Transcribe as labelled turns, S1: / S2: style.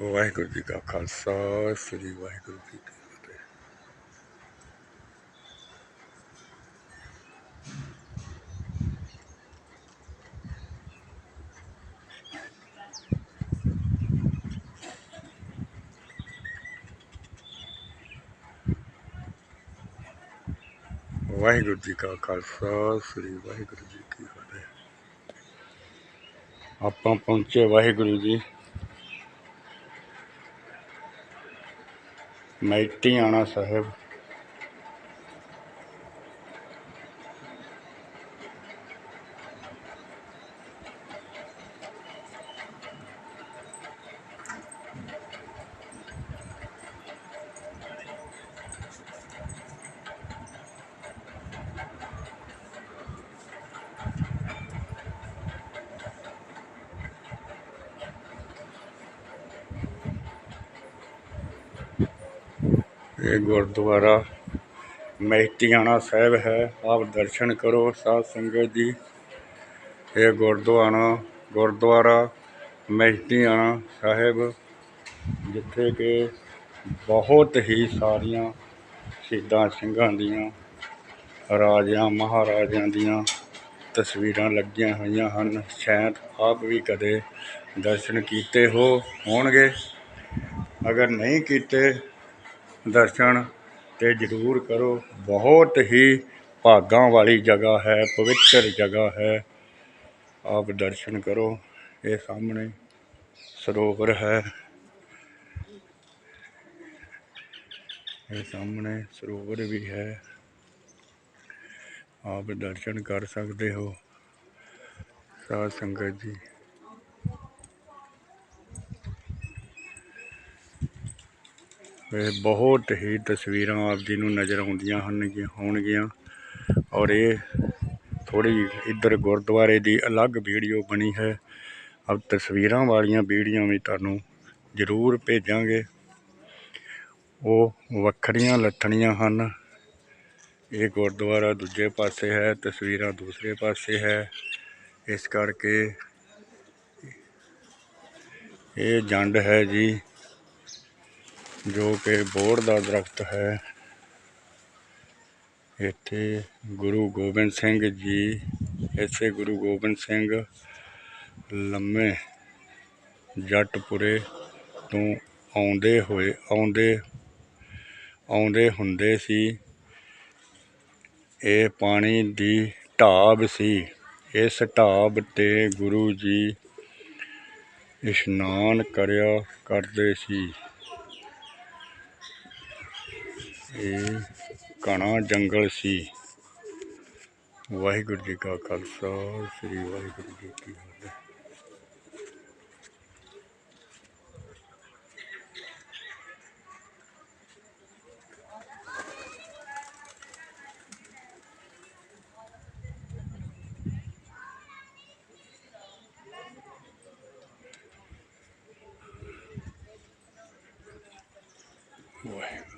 S1: ਵਾਹਿਗੁਰੂ ਜੀ ਕਾ ਖਾਲਸਾ, ਸ੍ਰੀ ਵਾਹਿਗੁਰੂ ਜੀ ਕੀ ਫਤਿਹ। ਵਾਹਿਗੁਰੂ ਜੀ ਕਾ ਖਾਲਸਾ, ਸ੍ਰੀ ਵਾਹਿਗੁਰੂ ਜੀ ਕੀ ਫਤਿਹ। ਆਪਾਂ ਪਹੁੰਚੇ ਵਾਹਿਗੁਰੂ ਜੀ। ਮੈਤੀਆਣਾ ਸਾਹਿਬ। ਇਹ ਗੁਰਦੁਆਰਾ ਮਹਿਤੀਆਣਾ ਸਾਹਿਬ ਹੈ। ਆਪ ਦਰਸ਼ਨ ਕਰੋ ਸਾਧ ਸੰਗਤ ਜੀ। ਇਹ ਗੁਰਦੁਆਰਾ ਗੁਰਦੁਆਰਾ ਮਹਿਤੀਆਣਾ ਸਾਹਿਬ, ਜਿੱਥੇ ਕਿ ਬਹੁਤ ਹੀ ਸਾਰੀਆਂ ਸ਼ਹੀਦਾਂ ਸਿੰਘਾਂ ਦੀਆਂ, ਰਾਜਿਆਂ, ਮਹਾਰਾਜਿਆਂ ਦੀਆਂ ਤਸਵੀਰਾਂ ਲੱਗੀਆਂ ਹੋਈਆਂ ਹਨ। ਸ਼ਾਇਦ ਆਪ ਵੀ ਕਦੇ ਦਰਸ਼ਨ ਕੀਤੇ ਹੋ ਹੋਣਗੇ। ਅਗਰ ਨਹੀਂ ਕੀਤੇ ਦਰਸ਼ਨ ਤੇ ਜ਼ਰੂਰ ਕਰੋ। ਬਹੁਤ ਹੀ ਭਾਗਾਂ ਵਾਲੀ ਜਗ੍ਹਾ ਹੈ, ਪਵਿੱਤਰ ਜਗ੍ਹਾ ਹੈ। ਆਪ ਦਰਸ਼ਨ ਕਰੋ। ਇਹ ਸਾਹਮਣੇ ਸਰੋਵਰ ਹੈ। ਇਹ ਸਾਹਮਣੇ ਸਰੋਵਰ ਵੀ ਹੈ। ਆਪ ਦਰਸ਼ਨ ਕਰ ਸਕਦੇ ਹੋ। ਸਾਧ ਸੰਗਤ ਜੀ। ਇਹ ਬਹੁਤ ਹੀ ਤਸਵੀਰਾਂ ਆਪ ਜੀ ਨੂੰ ਨਜ਼ਰ ਆਉਂਦੀਆਂ ਹਨ ਹੋਣਗੀਆਂ। ਔਰ ਇਹ ਥੋੜੀ ਇੱਧਰ ਗੁਰਦੁਆਰੇ ਦੀ ਅਲੱਗ ਵੀਡੀਓ ਬਣੀ ਹੈ। ਅਬ ਤਸਵੀਰਾਂ ਵਾਲੀਆਂ ਵੀਡੀਓ ਵੀ ਤੁਹਾਨੂੰ ਜ਼ਰੂਰ ਭੇਜਾਂਗੇ। ਉਹ ਵੱਖਰੀਆਂ ਲੱਥਣੀਆਂ ਹਨ। ਇਹ ਗੁਰਦੁਆਰਾ ਦੂਜੇ ਪਾਸੇ ਹੈ, ਤਸਵੀਰਾਂ ਦੂਸਰੇ ਪਾਸੇ ਹੈ। ਇਸ ਕਰਕੇ ਇਹ ਜੰਡ ਹੈ ਜੀ। ਜੋ ਕਿ ਬੋੜ ਦਾ ਦਰਖਤ ਹੈ। ਇੱਥੇ ਗੁਰੂ ਗੋਬਿੰਦ ਸਿੰਘ ਜੀ, ਇੱਥੇ ਗੁਰੂ ਗੋਬਿੰਦ ਸਿੰਘ ਲੰਮੇ ਜੱਟਪੁਰੇ ਤੋਂ ਆਉਂਦੇ ਹੋਏ, ਆਉਂਦੇ ਆਉਂਦੇ ਹੁੰਦੇ ਸੀ। ਇਹ ਪਾਣੀ ਦੀ ਢਾਬ ਸੀ। ਇਸ ਢਾਬ ਤੇ ਗੁਰੂ ਜੀ ਇਸ਼ਨਾਨ ਕਰਿਆ ਕਰਦੇ ਸੀ। ਇਹ ਘਣਾ ਜੰਗਲ ਸੀ ਵਾਹਿਗੁਰੂ ਜੀ ਕਾ ਖਾਲਸਾ ਸ੍ਰੀ ਵਾਹਿਗੁਰੂ ਜੀ ਕੀ ਫਤਿਹ ਵਾਹਿਗੁਰੂ